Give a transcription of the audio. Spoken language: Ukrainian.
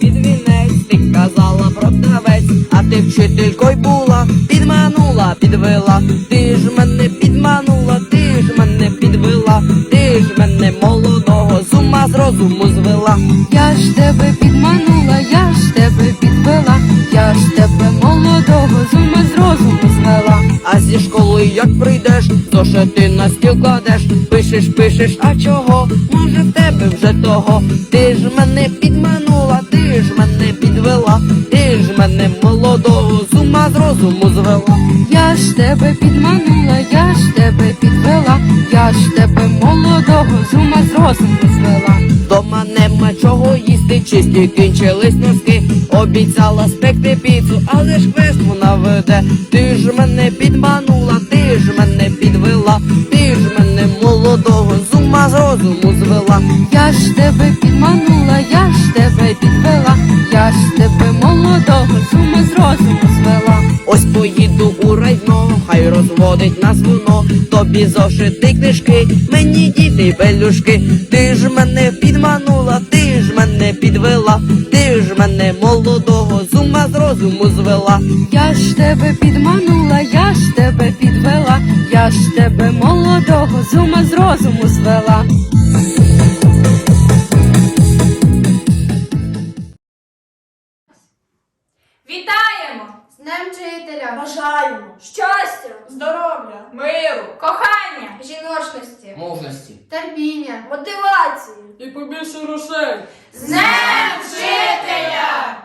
під вінець, ти казала продавець, а ти вчителькою була, підманула, підвела, ти ж мене підманула, ти ж мене підвела, ти ж мене молодого з ума з розуму звела. Я ж тебе підманула, я ж тебе підвела, я ж тебе молодого з ума з розуму звела. А зі школи як прийдеш, зошити на стіл кладеш, пишеш, пишеш, а чого? Може в тебе вже того? Ти ж мене підманула, розуму звела. Я ж тебе підманула, я ж тебе підвела, я ж тебе молодого з ума з розуму звела. Дома нема чого їсти, чисті кінчились носки. Обіцяла спекти піцу, але ж квест вона веде. Ти ж мене підманула, ти ж мене підвела, ти ж мене молодого з ума з розуму звела. Я ж тебе підманула, тебе молодого з ума з розуму звела. Ось поїду у райно, хай розводить нас воно. Тобі зошити книжки, мені діти пелюшки. Ти ж мене підманула, ти ж мене підвела, ти ж мене молодого з ума з розуму звела. Я ж тебе підманула, я ж тебе підвела, я ж тебе молодого з ума з розуму звела. Вітаємо! З Днем вчителя, Бажаємо щастя, здоров'я, миру, кохання, жіночності, Мужності. терпіння, мотивації. і побільше грошей. З Днем вчителя!